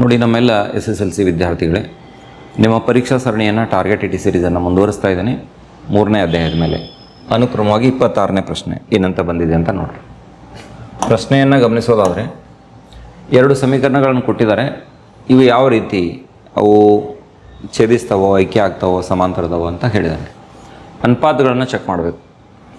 ನೋಡಿ, ನಮ್ಮೆಲ್ಲ S S L C ವಿದ್ಯಾರ್ಥಿಗಳೇ, ನಿಮ್ಮ ಪರೀಕ್ಷಾ ಸರಣಿಯನ್ನು ಟಾರ್ಗೆಟ್ ಇಟಿ ಸೀರೀಸನ್ನು ಮುಂದುವರಿಸ್ತಾ ಇದ್ದೀನಿ. ಮೂರನೇ ಅಧ್ಯಾಯದ ಮೇಲೆ. ಅನುಕ್ರಮವಾಗಿ ಇಪ್ಪತ್ತಾರನೇ ಪ್ರಶ್ನೆ ಏನಂತ ಬಂದಿದೆ ಅಂತ ನೋಡಿರಿ. ಪ್ರಶ್ನೆಯನ್ನು ಗಮನಿಸೋದಾದರೆ, ಎರಡು ಸಮೀಕರಣಗಳನ್ನು ಕೊಟ್ಟಿದ್ದಾರೆ. ಇವು ಯಾವ ರೀತಿ ಅವು ಛೇದಿಸ್ತಾವೋ, ಐಕ್ಯ ಆಗ್ತಾವೋ, ಸಮಾಂತರದವೋ ಅಂತ ಹೇಳಿದ್ದಾನೆ ಅನುಪಾತಗಳನ್ನು ಚೆಕ್ ಮಾಡಬೇಕು.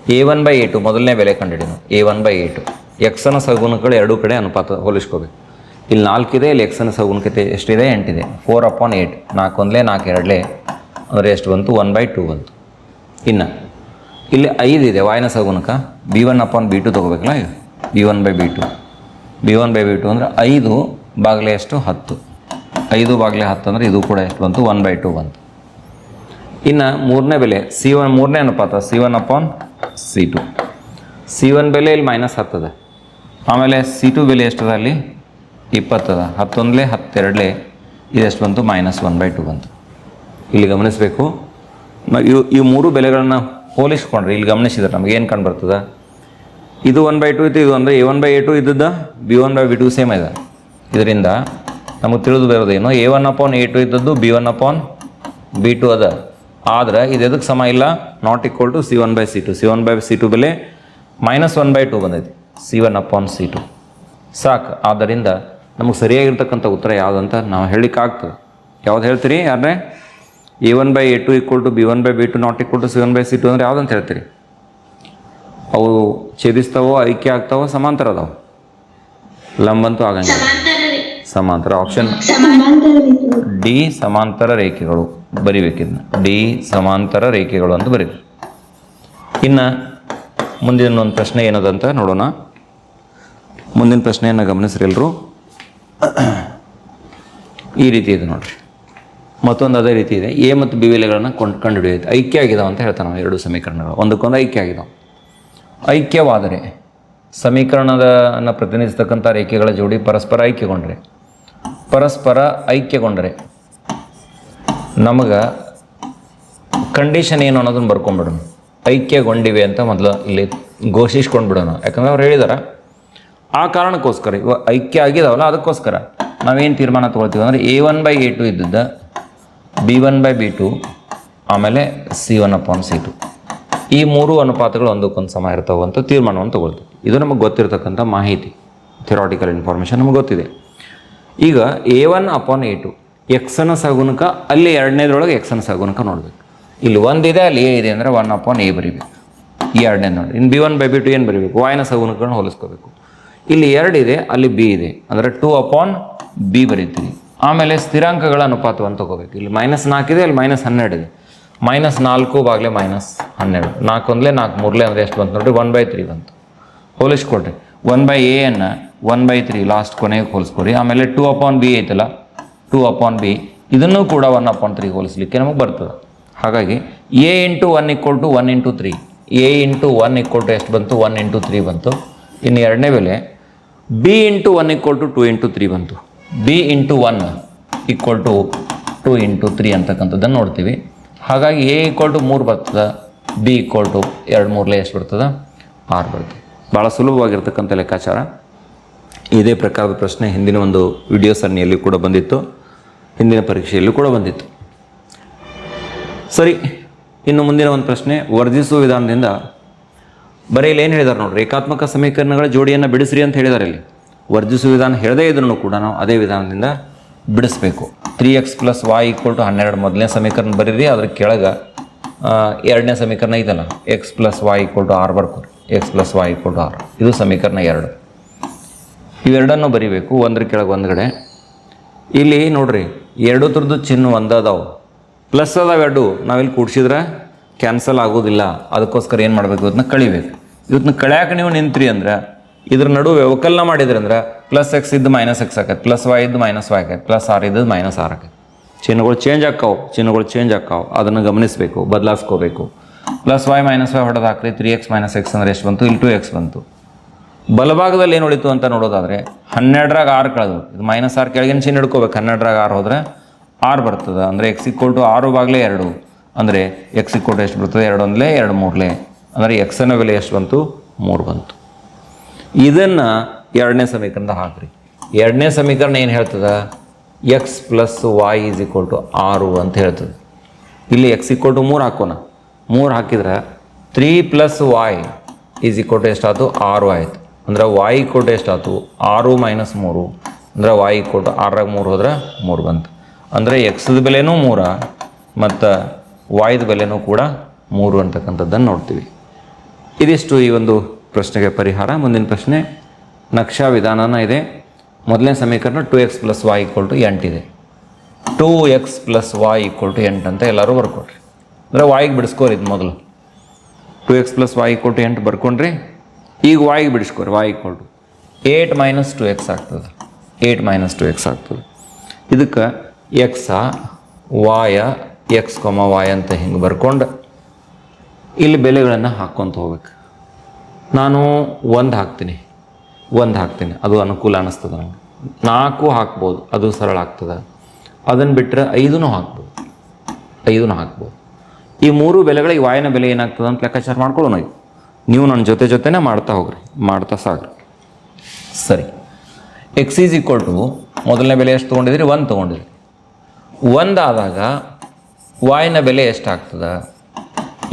A one by a two ಮೊದಲನೇ ಬೆಲೆ ಕಂಡುಹಿಡಿದು a one by a two ಎಕ್ಸನ ಸಗುಣಗಳು ಎರಡೂ ಕಡೆ ಅನುಪಾತ ಹೋಲಿಸ್ಕೋಬೇಕು. ಇಲ್ಲಿ ನಾಲ್ಕಿದೆ, ಇಲ್ಲಿ ಎಕ್ಸನ ಸಗುಣಕತೆ ಎಷ್ಟಿದೆ? ಎಂಟಿದೆ. ಫೋರ್ ಅಪಾನ್ ಏಯ್ಟ್ ನಾಲ್ಕು ಒಂದಲೇ, ನಾಲ್ಕು ಎರಡಲೇ. ಅಂದರೆ ಎಷ್ಟು ಬಂತು ಒನ್ ಬೈ ಟೂ ಬಂತು. ಇನ್ನು, ಇಲ್ಲಿ ಐದಿದೆ ವಾಯನ ಸಗುಣಕ. B one upon b two ತೊಗೋಬೇಕಲ್ಲ b one by b two b one by b two ಅಂದರೆ ಐದು ಬಾಗಿಲೆ ಎಷ್ಟು? ಹತ್ತು. ಐದು ಬಾಗಿಲೆ ಹತ್ತು ಅಂದರೆ ಇದು ಕೂಡ ಎಷ್ಟು ಬಂತು? ಒನ್ ಬೈ ಟು ಬಂತು. ಇನ್ನು ಮೂರನೇ ಬೆಲೆ ಸಿ ಒನ್ ಮೂರನೇ ಅನುಪಾತ c one upon c two c one ಬೆಲೆ ಇಲ್ಲಿ ಮೈನಸ್ ಹತ್ತದ. ಆಮೇಲೆ ಸಿ ಟು ಬೆಲೆ ಎಷ್ಟದ ಅಲ್ಲಿ? ಇಪ್ಪತ್ತದ, ಹತ್ತೊಂದಲೇ, ಹತ್ತೆರಡಲೇ, ಇದೆಷ್ಟು ಬಂತು? ಮೈನಸ್ ಒನ್ ಬೈ ಟು ಬಂತು. ಇಲ್ಲಿ ಗಮನಿಸಬೇಕು. ಇವು ಈ ಮೂರು ಬೆಲೆಗಳನ್ನು ಹೋಲಿಸ್ಕೊಂಡ್ರೆ, ಇಲ್ಲಿ ಗಮನಿಸಿದ್ರೆ ನಮಗೆ ಏನು ಕಂಡು ಬರ್ತದೆ? ಇದು ಒನ್ ಬೈ ಟು ಇತ್ತು, ಇದು ಅಂದರೆ a one by a two ಇದ್ದದ್ದ, b one by b two same ಇದೆ. ಇದರಿಂದ ನಮಗೆ ತಿಳಿದು ಬರೋದೇನು a one upon a two ಇದ್ದದ್ದು b one upon b two ಅದ. ಆದರೆ ಇದು ಎದಕ್ಕೆ ಸಮ ಇಲ್ಲ? Not equal to c one by c two. C one by c two ಬೆಲೆ ಮೈನಸ್ ಒನ್ ಬೈ ಟು ಬಂದೈತಿ. C one upon c two. ಸಾಕು. ಆದ್ದರಿಂದ ನಮಗೆ ಸರಿಯಾಗಿರ್ತಕ್ಕಂಥ ಉತ್ತರ ಯಾವುದಂತ ನಾವು ಹೇಳಲಿಕ್ಕಾಗ್ತದೆ. ಯಾವ್ದು ಹೇಳ್ತೀರಿ ಯಾರೇ a one by a two equal to b one by b two not equal to c one by c two ಅಂದರೆ ಯಾವುದಂತ ಹೇಳ್ತೀರಿ? ಅವು ಛೇದಿಸ್ತಾವೋ ಐಕ್ಯ ಆಗ್ತಾವೋ ಸಮಾಂತರ ಅದಾವ ಲಂಬಂತೂ ಆಗಂಗಿಲ್ಲ. ಸಮಾಂತರ ಆಪ್ಷನ್ ಡಿ ಸಮಾಂತರ ರೇಖೆಗಳು ಬರಿಬೇಕಿದ್ನ ಡಿ ಸಮಾಂತರ ರೇಖೆಗಳು ಅಂತ ಬರೀರಿ ಇನ್ನು ಮುಂದಿನ ಒಂದು ಪ್ರಶ್ನೆ ಏನದಂತ ನೋಡೋಣ. ಮುಂದಿನ ಪ್ರಶ್ನೆಯನ್ನು ಗಮನಿಸ್ರಿ ಎಲ್ಲರೂ ಈ ರೀತಿ ಇದೆ ನೋಡ್ರಿ. ಮತ್ತೊಂದು ಅದೇ ರೀತಿ ಇದೆ. ಎ ಮತ್ತು ಬಿ ವಿಲೆಗಳನ್ನು ಕೊಂಡು ಕಂಡುಹಿಡಿಯುತ್ತೆ. ಐಕ್ಯ ಆಗಿದಾವೆ ಅಂತ ಹೇಳ್ತಾನೆ ನಾವು ಎರಡು ಸಮೀಕರಣಗಳು. ಒಂದಕ್ಕೊಂದು ಐಕ್ಯ ಆಗಿದಾವೆ ಐಕ್ಯವಾದರೆ ಸಮೀಕರಣದನ್ನು ಪ್ರತಿನಿಧಿಸ್ತಕ್ಕಂಥ ರೇಖೆಗಳ ಜೋಡಿ ಪರಸ್ಪರ ಐಕ್ಯಗೊಂಡ್ರೆ, ಪರಸ್ಪರ ಐಕ್ಯಗೊಂಡರೆ ನಮಗೆ ಕಂಡೀಷನ್ ಏನು ಅನ್ನೋದನ್ನು ಬರ್ಕೊಂಡ್ಬಿಡೋಣ. ಐಕ್ಯಗೊಂಡಿವೆ ಅಂತ ಮೊದಲು ಇಲ್ಲಿ ಘೋಷಿಸ್ಕೊಂಡು ಬಿಡೋಣ ಯಾಕಂದ್ರೆ ಅವ್ರು ಹೇಳಿದಾರ ಆ ಕಾರಣಕ್ಕೋಸ್ಕರ ಐಕ್ಯ ಆಗಿದಾವಲ್ಲ ಅದಕ್ಕೋಸ್ಕರ ನಾವೇನು ತೀರ್ಮಾನ ತೊಗೊಳ್ತೀವಿ ಅಂದರೆ a one by a two ಇದ್ದದ್ದು b one by b two ಆಮೇಲೆ c one upon c two ಈ ಮೂರು ಅನುಪಾತಗಳು ಒಂದಕ್ಕೊಂದು ಸಮ ಇರ್ತಾವೆ ಅಂತ ತೀರ್ಮಾನವನ್ನು ತೊಗೊಳ್ತೀವಿ. ಇದು ನಮಗೆ ಗೊತ್ತಿರತಕ್ಕಂಥ ಮಾಹಿತಿ ಥಿರಾಟಿಕಲ್ ಇನ್ಫಾರ್ಮೇಷನ್ ನಮಗೆ ಗೊತ್ತಿದೆ. ಈಗ a one upon a two ಎಕ್ಸನ ಸಗುನಕ ಅಲ್ಲಿ ಎರಡನೇದ್ರೊಳಗೆ ಎಕ್ಸನ ಸಗುನಕ ನೋಡಬೇಕು. ಇಲ್ಲಿ ಒಂದಿದೆ ಅಲ್ಲಿ ಎ ಇದೆ ಅಂದರೆ ಒನ್ ಅಪಾನ್ ಎ ಬರಿಬೇಕು. ಎರಡನೇ ನೋಡಿ ಇನ್ನು b one by b two ಏನು ಬರಿಬೇಕು? ವಾಯನ ಸಗುಣಕಗಳನ್ನ ಹೋಲಿಸ್ಕೋಬೇಕು. ಇಲ್ಲಿ ಎರಡಿದೆ ಅಲ್ಲಿ ಬಿ ಇದೆ. ಅಂದರೆ ಟೂ ಅಪಾನ್ ಬಿ ಬರೀತೀವಿ ಆಮೇಲೆ ಸ್ಥಿರಾಂಕಗಳ ಅನುಪಾತವನ್ನು ತಗೋಬೇಕು. ಇಲ್ಲಿ ಮೈನಸ್ ನಾಲ್ಕಿದೆ ಅಲ್ಲಿ ಮೈನಸ್ ಹನ್ನೆರಡು ಇದೆ. ಮೈನಸ್ ನಾಲ್ಕು ಬಾಗಲೇ ಮೈನಸ್ ಹನ್ನೆರಡು. ನಾಲ್ಕು ಒಂದಲೇ ನಾಲ್ಕು ಮೂರಲೇ ಅಂದರೆ ಎಷ್ಟು ಬಂತು ನೋಡಿ ಒನ್ ಬೈ ತ್ರೀ ಬಂತು. ಹೋಲಿಸ್ಕೊಡ್ರಿ ಒನ್ ಬೈ ಎ ಅನ್ನು ಒನ್ ಬೈ ತ್ರೀ ಲಾಸ್ಟ್ ಕೊನೆಗೆ ಹೋಲಿಸ್ಕೊಡ್ರಿ ಆಮೇಲೆ ಟೂ ಅಪಾನ್ ಬಿ ಐತಲ್ಲ? ಟೂ ಅಪಾನ್ ಬಿ ಇದನ್ನು ಕೂಡ ಒನ್ ಅಪಾನ್ ತ್ರೀ ಹೋಲಿಸ್ಲಿಕ್ಕೆ ನಮಗೆ ಬರ್ತದೆ. ಹಾಗಾಗಿ a into one equal to one into three a into one equal to ಎಷ್ಟು ಬಂತು? ಒನ್ ಇಂಟು ತ್ರೀ ಬಂತು. ಇನ್ನು ಎರಡನೇ ಬೆಲೆ b into one equal to two into three ಬಂತು. B into one equal to two into three ಅಂತಕ್ಕಂಥದ್ದನ್ನು ನೋಡ್ತೀವಿ. ಹಾಗಾಗಿ ಎ ಈಕ್ವಲ್ ಟು ಮೂರು ಬರ್ತದೆ ಬಿ ಈಕ್ವಲ್ ಟು ಎರಡು ಮೂರಲೇ ಎಷ್ಟು ಬರ್ತದೆ? ಆರು ಬರ್ತದೆ. ಭಾಳ ಸುಲಭವಾಗಿರ್ತಕ್ಕಂಥ ಲೆಕ್ಕಾಚಾರ. ಇದೇ ಪ್ರಕಾರದ ಪ್ರಶ್ನೆ ಹಿಂದಿನ ಒಂದು ವಿಡಿಯೋ ಸರಣಿಯಲ್ಲಿ ಕೂಡ ಬಂದಿತ್ತು. ಹಿಂದಿನ ಪರೀಕ್ಷೆಯಲ್ಲೂ ಕೂಡ ಬಂದಿತ್ತು. ಸರಿ, ಇನ್ನು ಮುಂದಿನ ಒಂದು ಪ್ರಶ್ನೆ ವರ್ಜಿಸುವ ವಿಧಾನದಿಂದ ಬರೀ ಇಲ್ಲಿ ಏನು ಹೇಳಿದಾರೆ ನೋಡಿ ರೇಖಾತ್ಮಕ ಸಮೀಕರಣಗಳ ಜೋಡಿಯನ್ನು ಬಿಡಿಸ್ರಿ ಅಂತ ಹೇಳಿದಾರೆ ಇಲ್ಲಿ. ವರ್ಜಿಸುವ ವಿಧಾನ ಹೇಳದೇ ಇದ್ರೂ ಕೂಡ ನಾವು ಅದೇ ವಿಧಾನದಿಂದ ಬಿಡಿಸ್ಬೇಕು. Three x plus y equal to ಹನ್ನೆರಡು ಮೊದಲನೇ ಸಮೀಕರಣ ಬರೀರಿ, ಅದ್ರ ಕೆಳಗೆ ಎರಡನೇ ಸಮೀಕರಣ ಇದಲ್ಲ. X plus y equal to R ಬರ್ಕೋರಿ x plus y equal to R ಇದು ಸಮೀಕರಣ ಎರಡು. ಇವೆರಡನ್ನು ಬರೀಬೇಕು, ಒಂದ್ರ ಕೆಳಗೆ ಒಂದ್ಗಡೆ ಇಲ್ಲಿ ನೋಡ್ರಿ, ಎರಡು ಥರದ್ದು ಚಿಹ್ನೆ ಒಂದದಾವು ಪ್ಲಸ್ ಅದಾವೆ ಎರಡು, ನಾವಿಲ್ಲಿ ಕೂಡ್ಸಿದ್ರೆ ಕ್ಯಾನ್ಸಲ್ ಆಗೋದಿಲ್ಲ, ಅದಕ್ಕೋಸ್ಕರ ಏನು ಮಾಡಬೇಕು? ಇವತ್ತನ್ನ ಕಳಿಬೇಕು. ಇವತ್ತನ್ನ ಕಳ್ಯಾಕೆ ನೀವು ನಿಂತ್ರಿ ಅಂದ್ರೆ, ಇದ್ರ ನಡುವೆ ಒಕ್ಕಲ್ನ ಮಾಡಿದ್ರಿ ಅಂದ್ರೆ ಪ್ಲಸ್ ಎಕ್ಸ್ ಇದ್ದು ಮೈನಸ್ ಎಕ್ಸ್ ಆಕೈತೆ ಪ್ಲಸ್ ವೈ ಇದ್ದು ಮೈನಸ್ ವೈ ಆಕೈತೆ ಪ್ಲಸ್ ಆರ್ ಇದ್ದು ಮೈನಸ್ ಆರ್ ಆಕೈತೆ. ಚಿಹ್ನೆಗಳು ಚೇಂಜ್ ಆಕ್ಕಾವು ಚಿಹ್ನೆಗಳು ಚೇಂಜ್ ಆಕ್ಕಾವು ಅದನ್ನು ಗಮನಿಸಬೇಕು ಬದಲಾಯಿಸ್ಕೋಬೇಕು ಪ್ಲಸ್ ವೈ ಮೈನಸ್ ವೈ ಹೊಡೆದು ಹಾಕ್ರಿ ತ್ರೀ ಎಕ್ಸ್ ಮೈನಸ್ ಎಕ್ಸ್ ಅಂದ್ರೆ ಎಷ್ಟು ಬಂತು? ಇಲ್ಲಿ ಟು ಎಕ್ಸ್ ಬಂತು. ಬಲಭಾಗದಲ್ಲಿ ಏನು ಉಳಿತು ಅಂತ ನೋಡೋದಾದ್ರೆ, ಹನ್ನೆರಡರಾಗ ಆರು ಕಳೆದು ಇದು ಮೈನಸ್ ಆರ್ ಕೆಳಗಿನ ಚಿಹ್ನೆ ಹಿಡ್ಕೋಬೇಕು. ಹನ್ನೆರಡರಾಗ ಆರು ಹೋದರೆ ಆರು ಬರ್ತದೆ. ಅಂದರೆ ಎಕ್ಸ್ ಇಕ್ವಲ್ ಟು ಆರು ಬಾಗಲೇ ಎರಡು. ಅಂದರೆ ಎಕ್ಸ್ ಕೊಟ್ಟರೆ ಎಷ್ಟು ಬರ್ತದೆ? ಎರಡು ಒಂದಲೇ, ಎರಡು ಮೂರಲೇ. ಅಂದರೆ ಎಕ್ಸನ ಬೆಲೆ ಎಷ್ಟು ಬಂತು? ಮೂರು ಬಂತು. ಇದನ್ನು ಎರಡನೇ ಸಮೀಕರಣದ ಹಾಕ್ರಿ. ಎರಡನೇ ಸಮೀಕರಣ ಏನು ಹೇಳ್ತದೆ? X plus y is equal to ಆರು ಅಂತ ಹೇಳ್ತದೆ. ಇಲ್ಲಿ ಎಕ್ಸ್ ಈಕ್ವಲ್ ಟು ಮೂರು ಹಾಕೋಣ. ಮೂರು ಹಾಕಿದ್ರೆ three plus y is equal to ಎಷ್ಟಾಯ್ತು? ಆರು ಆಯಿತು. ಅಂದ್ರೆ ವಾಯ್ ಈಕ್ವಲ್ ಟು ಎಷ್ಟಾಯ್ತು? ಆರು ಮೈನಸ್ ಮೂರು. ಅಂದ್ರೆ ವಾಯ್ ಈಕ್ವಲ್ ಟು ಆರಾಗ ಮೂರು ಹೋದ್ರೆ ಮೂರು ಬಂತು. ಅಂದರೆ ಎಕ್ಸದ ಬೆಲೆನೂ ಮೂರ. ಮತ್ತು ವಾಯ್ದ ಬೆಲೆನೂ ಕೂಡ ಮೂರು ಅಂತಕ್ಕಂಥದ್ದನ್ನು ನೋಡ್ತೀವಿ. ಇದಿಷ್ಟು ಈ ಒಂದು ಪ್ರಶ್ನೆಗೆ ಪರಿಹಾರ. ಮುಂದಿನ ಪ್ರಶ್ನೆ, ನಕ್ಷಾ ವಿಧಾನನ ಇದೆ. ಮೊದಲನೇ ಸಮೀಕರಣ two x plus y equal to ಎಂಟಿದೆ two x plus y equal to ಎಂಟು ಅಂತ ಎಲ್ಲರೂ ಬರ್ಕೊಡ್ರಿ ಅಂದರೆ ವಾಯ್ಗೆ ಬಿಡಿಸ್ಕೋರಿ ಇದು ಮೊದಲು. Two x plus y equal to ಎಂಟು ಬರ್ಕೊಂಡ್ರಿ. ಈಗ ವಾಯ್ಗೆ ಬಿಡಿಸ್ಕೋರಿ y equal to. Eight minus two x ಆಗ್ತದೆ. ಏಟ್ ಮೈನಸ್ ಟು ಎಕ್ಸ್ ಆಗ್ತದೆ. ಇದಕ್ಕೆ ಎಕ್ಸ ವಾಯ ಎಕ್ಸ್ ಕೊಮ ವಾಯ್ ಅಂತ ಹಿಂಗೆ ಬರ್ಕೊಂಡು ಇಲ್ಲಿ ಬೆಲೆಗಳನ್ನು ಹಾಕ್ಕೊತ ಹೋಗ್ಬೇಕು. ನಾನು ಒಂದು ಹಾಕ್ತೀನಿ ಒಂದು ಹಾಕ್ತೀನಿ. ಅದು ಅನುಕೂಲ ಅನ್ನಿಸ್ತದೆ ನನಗೆ ನಾಲ್ಕು ಹಾಕ್ಬೋದು, ಅದು ಸರಳ ಆಗ್ತದೆ. ಅದನ್ನು ಬಿಟ್ಟರೆ ಐದೂ ಹಾಕ್ಬೋದು ಐದೂ ಹಾಕ್ಬೋದು. ಈ ಮೂರು ಬೆಲೆಗಳಿಗೆ ವಾಯನ ಬೆಲೆ ಏನಾಗ್ತದೆ ಅಂತ ಲೆಕ್ಕಾಚಾರ ಮಾಡ್ಕೊಳ್ಳೋಣ ನಾವು. ನೀವು ನನ್ನ ಜೊತೆ ಜೊತೆನೇ ಮಾಡ್ತಾ ಹೋಗ್ರಿ, ಮಾಡ್ತಾ ಸಾಗ್ರಿ. ಸರಿ. ಎಕ್ಸ್ ಈಸ್ ಈಕ್ವಲ್ ಟು ಮೊದಲನೇ ಬೆಲೆ ಎಷ್ಟು ತೊಗೊಂಡಿದ್ರಿ ಒಂದು ತೊಗೊಂಡಿದ್ರಿ ಒಂದಾದಾಗ ವಾಯ್ನ ಬೆಲೆ ಎಷ್ಟಾಗ್ತದೆ?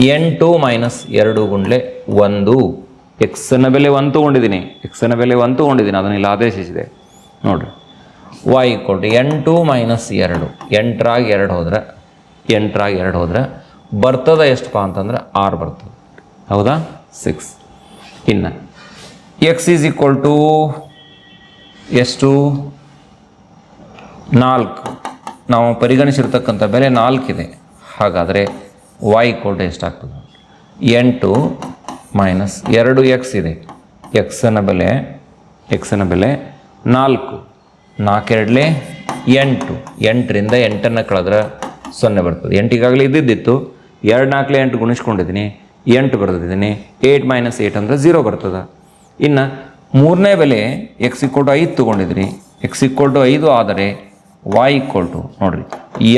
ಎಂಟು ಮೈನಸ್ ಎರಡು ಗುಂಡ್ಲೆ ಒಂದು. ಎಕ್ಸನ ಬೆಲೆ ಒಂದು ತೊಗೊಂಡಿದ್ದೀನಿ. ಎಕ್ಸನ ಬೆಲೆ ಒಂದು ತೊಗೊಂಡಿದ್ದೀನಿ. ಅದನ್ನ ಇಲ್ಲಿ ಆದೇಶಿಸಿದೆ. ನೋಡಿರಿ. ವಾಯ್ ಕೊಟ್ಟು ಎಂಟು ಮೈನಸ್ ಎರಡು. ಎಂಟರಾಗಿ ಎರಡು ಹೋದ್ರೆ, ಎಂಟರಾಗ ಎರಡು ಹೋದ್ರೆ ಬರ್ತದ ಎಷ್ಟಪ್ಪ ಅಂತಂದ್ರೆ ಆರು ಬರ್ತದೆ. ಹೌದಾ? ಸಿಕ್ಸ್ ಇನ್ನು ಎಕ್ಸ್ ಈಸ್ ಈಕ್ವಲ್ ಟು ಎಷ್ಟು? ನಾಲ್ಕು. ನಾವು ಪರಿಗಣಿಸಿರ್ತಕ್ಕಂಥ ಬೆಲೆ ನಾಲ್ಕಿದೆ. ಹಾಗಾದರೆ ವಾಯ್ ಕೋಲ್ಡ್ ಎಷ್ಟಾಗ್ತದೆ? ಎಂಟು ಮೈನಸ್ ಎರಡು ಎಕ್ಸ್ ಇದೆ. ಎಕ್ಸನ ಬೆಲೆ ಎಕ್ಸನ ಬೆಲೆ ನಾಲ್ಕು. ನಾಲ್ಕೆರಡಲೇ ಎಂಟು. ಎಂಟರಿಂದ ಎಂಟನ್ನು ಕಳೆದ್ರೆ ಸೊನ್ನೆ ಬರ್ತದೆ. ಎಂಟಿಗಾಗಲೇ ಇದ್ದಿದ್ದಿತ್ತು. ಎರಡು ನಾಲ್ಕಲೇ ಎಂಟು ಗುಣಿಸ್ಕೊಂಡಿದ್ದೀನಿ. ಎಂಟು ಬರೆದಿದ್ದೀನಿ. ಏಯ್ಟ್ ಮೈನಸ್ ಏಯ್ಟ್ ಅಂದರೆ ಝೀರೋ ಬರ್ತದೆ. ಇನ್ನು ಮೂರನೇ ಬೆಲೆ ಎಕ್ಸ್ ಇಕ್ವಲ್ ಟು ಐದು ತೊಗೊಂಡಿದ್ದೀನಿ. ಎಕ್ಸ್ ಇಕ್ವಲ್ ಟು ಐದು ಆದರೆ ವಾಯ್ ಇಕ್ವಲ್ ಟು ನೋಡಿರಿ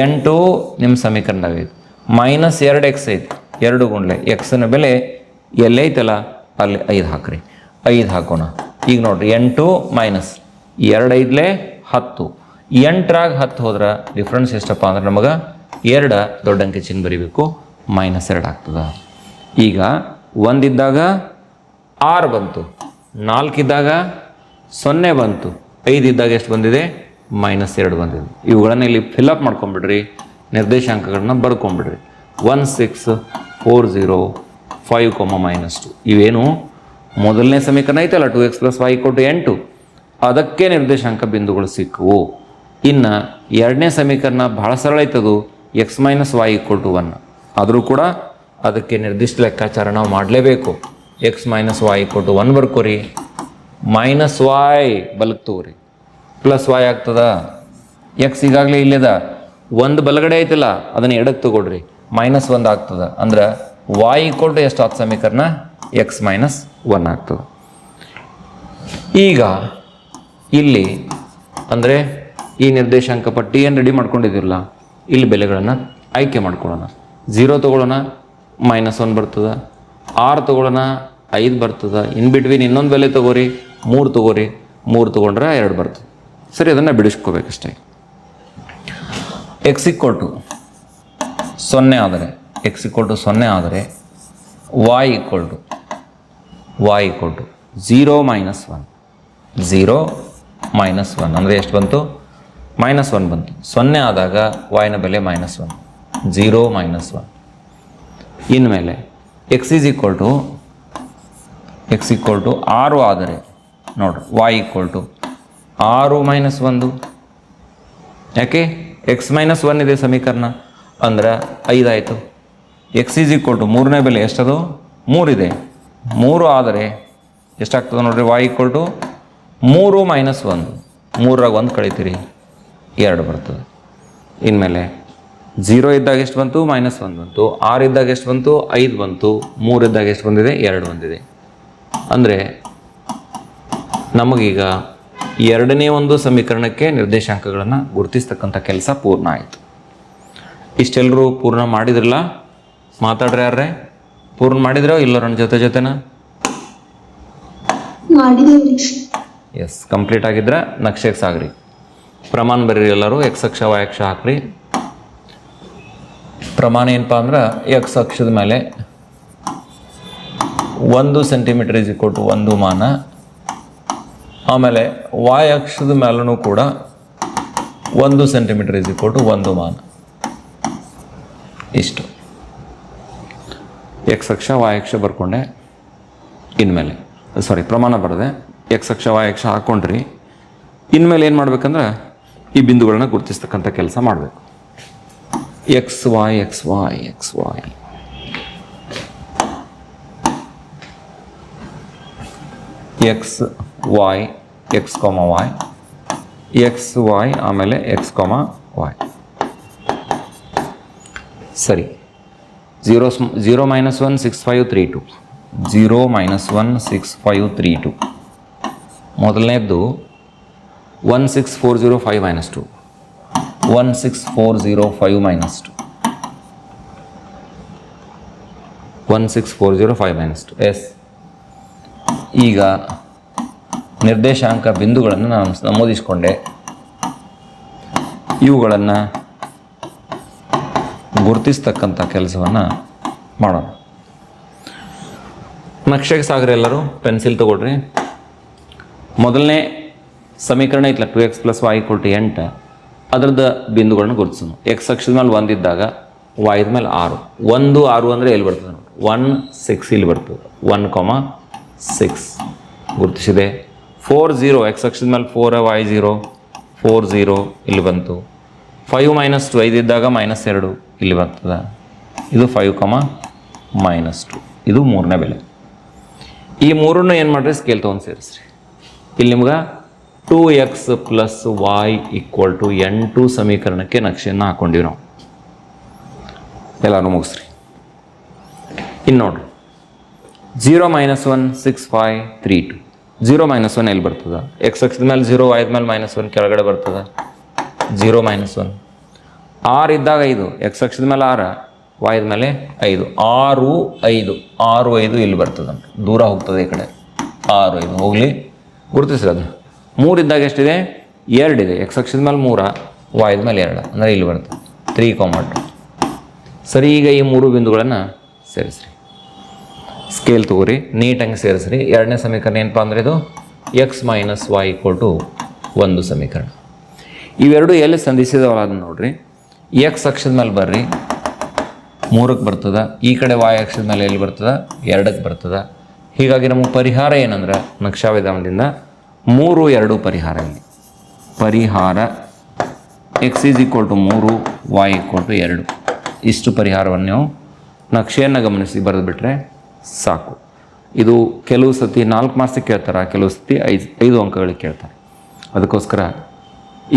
ಎಂಟು ನಿಮ್ಮ ಸಮೀಕರಣ ಐದು ಮೈನಸ್ ಎರಡು ಎಕ್ಸ್ ಐತಿ, ಎರಡು ಗುಂಡ್ಲೆ ಎಕ್ಸನ ಬೆಲೆ ಎಲ್ಲೈತಲ್ಲ ಅಲ್ಲಿ ಐದು ಹಾಕ್ರಿ, ಐದು ಹಾಕೋಣ. ಈಗ ನೋಡ್ರಿ, ಎಂಟು ಮೈನಸ್ ಎರಡು ಐದ್ಲೆ ಹತ್ತು. ಎಂಟರಾಗ ಹತ್ತು ಹೋದ್ರೆ ಡಿಫ್ರೆನ್ಸ್ ಎಷ್ಟಪ್ಪ ಅಂದ್ರೆ ನಮಗೆ ಎರಡು ದೊಡ್ಡ ಅಂಕೆ ಚಿಹ್ನೆ ಬರಿಬೇಕು ಮೈನಸ್ ಎರಡು ಆಗ್ತದೆ. ಈಗ ಒಂದಿದ್ದಾಗ ಆರು ಬಂತು, ನಾಲ್ಕಿದ್ದಾಗ ಸೊನ್ನೆ ಬಂತು, ಐದಿದ್ದಾಗ ಎಷ್ಟು ಬಂದಿದೆ? ಮೈನಸ್ ಎರಡು ಬಂದಿದೆ. ಇವುಗಳನ್ನು ಇಲ್ಲಿ ಫಿಲಪ್ ಮಾಡ್ಕೊಂಬಿಡ್ರಿ ನಿರ್ದೇಶಾಂಕಗಳನ್ನ ಬರ್ಕೊಂಬಿಡ್ರಿ one six four zero five comma minus two ಇವೇನು? ಮೊದಲನೇ ಸಮೀಕರಣ ಐತಲ್ಲ ಟು ಎಕ್ಸ್ ಪ್ಲಸ್ ವೈ ಕೊಟ್ಟು ಎಂಟು. ಅದಕ್ಕೆ ನಿರ್ದೇಶಾಂಕ ಬಿಂದುಗಳು ಸಿಕ್ಕವು ಇನ್ನು ಎರಡನೇ ಸಮೀಕರಣ ಬಹಳ ಸರಳ ಐತದು x minus y equal to one ಆದರೂ ಕೂಡ ಅದಕ್ಕೆ ನಿರ್ದಿಷ್ಟ ಲೆಕ್ಕಾಚಾರ ನಾವು ಮಾಡಲೇಬೇಕು. X minus y equal to one ಬರ್ಕೋರಿ. Minus Y ಬಲಕ್ ತಗೋರಿ. ಪ್ಲಸ್ ವಾಯ್ ಆಗ್ತದ? ಎಕ್ಸ್ ಈಗಾಗಲೇ ಇಲ್ಲದ. ಒಂದು ಬಲಗಡೆ ಐತಲ್ಲ, ಅದನ್ನು ಎಡಕ್ಕೆ ತಗೊಳ್ರಿ. ಮೈನಸ್ ಒಂದು ಆಗ್ತದ. ಅಂದ್ರೆ ವಾಯ್ ಈಕ್ವಲ್ ಟು ಎಷ್ಟು ಆತ್ ಸಮೀಕರಣ? ಎಕ್ಸ್ ಮೈನಸ್ ಒನ್ ಆಗ್ತದೆ. ಈಗ ಇಲ್ಲಿ ಅಂದರೆ ಈ ನಿರ್ದೇಶಾಂಕ ಪಟ್ಟಿ ಏನು ರೆಡಿ ಮಾಡ್ಕೊಂಡಿದ್ದಿರಲ್ಲ, ಇಲ್ಲಿ ಬೆಲೆಗಳನ್ನು ಆಯ್ಕೆ ಮಾಡ್ಕೊಳ್ಳೋಣ. ಝೀರೋ ತೊಗೊಳ್ಳೋಣ ಮೈನಸ್ ಒನ್ ಬರ್ತದೆ. ಆರು ತೊಗೊಳ್ಳೋಣ, ಐದು ಬರ್ತದೆ. ಇನ್ ಬಿಟ್ವೀನ್ ಇನ್ನೊಂದು ಬೆಲೆ ತೊಗೋರಿ, ಮೂರು ತೊಗೋರಿ, ಮೂರು ತೊಗೊಂಡ್ರೆ ಎರಡು ಬರ್ತದೆ. ಸರಿ, ಅದನ್ನು ಬಿಡಿಸ್ಕೋಬೇಕಷ್ಟೇ. ಎಕ್ಸ್ ಇಕ್ವಲ್ ಟು ಸೊನ್ನೆ ಆದರೆ ಎಕ್ಸ್ ಇಕ್ವಲ್ ಟು ಸೊನ್ನೆ ಆದರೆ y equal to y equal to zero minus one zero minus one ಅಂದರೆ ಎಷ್ಟು ಬಂತು? ಮೈನಸ್ ಒನ್ ಬಂತು. ಸೊನ್ನೆ ಆದಾಗ ವಾಯ್ನ ಬೆಲೆ minus one zero minus one ಇನ್ಮೇಲೆ X is equal to X equal to ಆರು ಆದರೆ ನೋಡ್ರಿ ವಾಯ್ ಈಕ್ವಲ್ ಟು ಆರು ಮೈನಸ್ ಒಂದು. ಯಾಕೆ? ಎಕ್ಸ್ ಮೈನಸ್ ಒನ್ ಇದೆ ಸಮೀಕರಣ. ಅಂದ್ರೆ ಐದಾಯಿತು ಎಕ್ಸ್ ಈಸ್ ಈಕ್ವಲ್ ಟು ಮೂರನೇ ಬೆಲೆ ಎಷ್ಟದು? ಮೂರಿದೆ ಮೂರು ಆದರೆ ಎಷ್ಟಾಗ್ತದೆ ನೋಡಿರಿ? ವಾಯ್ ಈಕ್ವಲ್ ಟು ಮೂರು ಮೈನಸ್ ಒಂದು. ಮೂರಾಗ ಒಂದು ಕಳಿತೀರಿ. ಎರಡು ಬರ್ತದೆ. ಇನ್ಮೇಲೆ ಝೀರೋ ಇದ್ದಾಗ ಎಷ್ಟು ಬಂತು? ಮೈನಸ್ ಒಂದು ಬಂತು. ಆರು ಇದ್ದಾಗ ಎಷ್ಟು ಬಂತು? ಐದು ಬಂತು. ಮೂರು ಇದ್ದಾಗ ಎಷ್ಟು ಬಂದಿದೆ? ಎರಡು ಬಂದಿದೆ. ಅಂದರೆ ನಮಗೀಗ ಎರಡನೇ ಒಂದು ಸಮೀಕರಣಕ್ಕೆ ನಿರ್ದೇಶಾಂಕಗಳನ್ನು ಗುರುತಿಸ್ತಕ್ಕಂಥ ಕೆಲಸ ಪೂರ್ಣ ಆಯಿತು. ಇಷ್ಟೆಲ್ಲರೂ ಪೂರ್ಣ ಮಾಡಿದ್ರಲ್ಲ? ಮಾತಾಡ್ರಿ ಯಾರ್ರೆ? ಪೂರ್ಣ ಮಾಡಿದ್ರ ಇಲ್ಲ ನನ್ನ ಜೊತೆ ಜೊತೆನ? ಎಸ್ ಕಂಪ್ಲೀಟ್ ಆಗಿದ್ರೆ ನಕ್ಷೆಗೆ ಸಾಗ್ರಿ ಪ್ರಮಾಣ ಬರೀರಿ ಎಲ್ಲರೂ ಎಕ್ಸ್ ಅಕ್ಷ ವೈ ಅಕ್ಷ ಹಾಕ್ರಿ. ಪ್ರಮಾಣ ಏನಪ್ಪ ಅಂದ್ರೆ ಎಕ್ಸ್ ಅಕ್ಷದ ಮೇಲೆ ಒಂದು ಸೆಂಟಿಮೀಟರ್ ಇಸ್ ಟು ಒಂದು ಮಾನ. ಆಮೇಲೆ ವಾಯ್ ಅಕ್ಷದ ಮೇಲೂ ಕೂಡ ಒಂದು ಸೆಂಟಿಮೀಟರ್ ಇಸ್ ಟು ಒಂದು ಮಾನ. ಇಷ್ಟು. ಎಕ್ಸ್ ಅಕ್ಷ ವಾಯ್ ಅಕ್ಷ ಬರ್ಕೊಂಡೆ. ಇನ್ಮೇಲೆ ಸಾರಿ ಪ್ರಮಾಣ ಬರದೆ ಎಕ್ಸ್ ಅಕ್ಷ ವಾಯ್ ಅಕ್ಷ ಹಾಕ್ಕೊಂಡ್ರಿ ಇನ್ಮೇಲೆ ಏನು ಮಾಡ್ಬೇಕಂದ್ರೆ ಈ ಬಿಂದುಗಳನ್ನ ಗುರುತಿಸ್ತಕ್ಕಂಥ ಕೆಲಸ ಮಾಡಬೇಕು. X y x y x y x y x comma y x y ಆಮೇಲೆ ಎಕ್ಸ್ ಕಾಮ ವಾಯ್ ಸರಿ. Zero zero minus one six five three two zero minus one six five three two ಮೊದಲನೇದ್ದು one six four zero five minus two one six four zero five minus two one six four zero five minus two yes ಈಗ ನಿರ್ದೇಶಾಂಕ ಬಿಂದುಗಳನ್ನು ನಾನು ನಮೂದಿಸಿಕೊಂಡೆ. ಇವುಗಳನ್ನು ಗುರುತಿಸ್ತಕ್ಕಂಥ ಕೆಲಸವನ್ನು ಮಾಡೋಣ. ನಕ್ಷೆಗೆ ಸಾಗರ ಎಲ್ಲರೂ, pencil ತೊಗೊಳ್ರಿ. ಮೊದಲನೇ ಸಮೀಕರಣ ಇತ್ತಲ್ಲ ಟು ಎಕ್ಸ್ ಪ್ಲಸ್ ವೈ ಕೊಟ್ಟು ಎಂಟು. ಅದರದ್ದು ಬಿಂದುಗಳನ್ನು ಗುರುತಿಸೋಣ. ಎಕ್ಸ್ ಅಕ್ಷದ ಮೇಲೆ ಒಂದಿದ್ದಾಗ ವಾಯ್ದ ಮೇಲೆ ಆರು. ಒಂದು ಆರು ಅಂದರೆ ಎಲ್ಲಿ ಬರ್ತದೆ? ನೋಡಿ ಒನ್ ಸಿಕ್ಸ್ ಇಲ್ಲಿ ಬರ್ತದೆ. ಒನ್ ಕಾಮ ಸಿಕ್ಸ್ ಗುರುತಿಸಿದೆ. ಫೋರ್ ಝೀರೋ ಎಕ್ಸ್ ಅಕ್ಷದ ಮೇಲೆ four y zero four zero, ಇಲ್ಲಿ ಬಂತು. ಫೈವ್ ಮೈನಸ್ ಟು ಐದಿದ್ದಾಗ ಮೈನಸ್ ಎರಡು, ಇಲ್ಲಿ ಬರ್ತದೆ. ಇದು ಫೈವ್ ಕಮ ಮೈನಸ್ ಟು ಇದು ಮೂರನೇ ಬೆಲೆ. ಈ ಮೂರನ್ನು ಏನು ಮಾಡಿರಿ? ಸ್ಕೇಲ್ ತೊಗೊಂಡು ಸೇರಿಸ್ರಿ. ಇಲ್ಲಿ ನಿಮ್ಗೆ two x plus y equal to ಎಂಟು ಸಮೀಕರಣಕ್ಕೆ ನಕ್ಷೆಯನ್ನು ಹಾಕೊಂಡಿವಿ ನಾವು. ಎಲ್ಲರೂ ಮುಗಿಸ್ರಿ. ಇನ್ನು ನೋಡ್ರಿ. Zero minus one six five three two zero minus one ಎಲ್ಲಿ ಬರ್ತದೆ? ಎಕ್ಸ್ ಎಕ್ಸ್ ಮೇಲೆ ಜೀರೋ ವಾಯ್ದ ಮೇಲೆ ಮೈನಸ್ ಒನ್ ಕೆಳಗಡೆ ಬರ್ತದೆ? ಜೀರೋ ಮೈನಸ್ ಒನ್ ಆರು ಇದ್ದಾಗ ಐದು ಎಕ್ಸ್ ಅಕ್ಷದ ಮೇಲೆ ಆರ ವಾಯ್ದ ಮೇಲೆ ಐದು. ಆರು ಐದು. ಆರು, ಐದು ಇಲ್ಲಿ ಬರ್ತದೆ? ದೂರ ಹೋಗ್ತದೆ ಈ ಕಡೆ. ಆರು, ಐದು. ಹೋಗಲಿ. ಗುರುತಿಸ್ರಿ ಅದು. ಮೂರು ಇದ್ದಾಗ ಎಷ್ಟಿದೆ? ಎರಡಿದೆ ಎಕ್ಸ್ ಅಕ್ಷದ ಮೇಲೆ ಮೂರ ವಾಯ್ದ ಮೇಲೆ ಎರಡು. ಅಂದರೆ ಇಲ್ಲಿ ಬರ್ತದೆ. ತ್ರೀ ಕಾಮಟ್ ಸರಿ, ಈಗ ಈ ಮೂರು ಬಿಂದುಗಳನ್ನು ಸೇರಿಸ್ರಿ. ಸ್ಕೇಲ್ ತಗೋರಿ ನೀಟಾಗಿ ಸೇರಿಸ್ರಿ. ಎರಡನೇ ಸಮೀಕರಣ ಏನಪ್ಪ ಅಂದರೆ ಇದು x minus y equal to ಒಂದು ಸಮೀಕರಣ. ಇವೆರಡು ಎಲ್ಲಿ ಸಂಧಿಸಿದವಲ್ಲ ಅದನ್ನ ನೋಡ್ರಿ. ಎಕ್ಸ್ ಅಕ್ಷದ ಮೇಲೆ ಬರ್ರಿ. ಮೂರಕ್ಕೆ ಬರ್ತದ. ಈ ಕಡೆ ವಾಯ್ ಅಕ್ಷದ ಮೇಲೆ ಎಲ್ಲಿ ಬರ್ತದ? ಎರಡಕ್ಕೆ ಬರ್ತದ. ಹೀಗಾಗಿ ನಮಗೆ ಪರಿಹಾರ ಏನಂದ್ರೆ ನಕ್ಷಾ ವಿಧಾನದಿಂದ ಮೂರು, ಎರಡು ಪರಿಹಾರ ಇಲ್ಲಿ. ಪರಿಹಾರ ಎಕ್ಸ್ ಈಸ್ ಈಕ್ವಲ್ ಟು ಮೂರು ವಾಯ್ ಈಕ್ವಲ್ ಟು ಎರಡು. ಇಷ್ಟು ಪರಿಹಾರವನ್ನು ನೀವು ನಕ್ಷೆಯನ್ನು ಗಮನಿಸಿ ಬರೆದುಬಿಟ್ರೆ ಸಾಕು. ಇದು ಕೆಲವು ಸತಿ ನಾಲ್ಕು ಮಾರ್ಕ್ಸಿಗೆ ಕೇಳ್ತಾರೆ, ಕೆಲವು ಸತಿ ಐದು ಐದು ಅಂಕಗಳಿಗೆ ಕೇಳ್ತಾರೆ. ಅದಕ್ಕೋಸ್ಕರ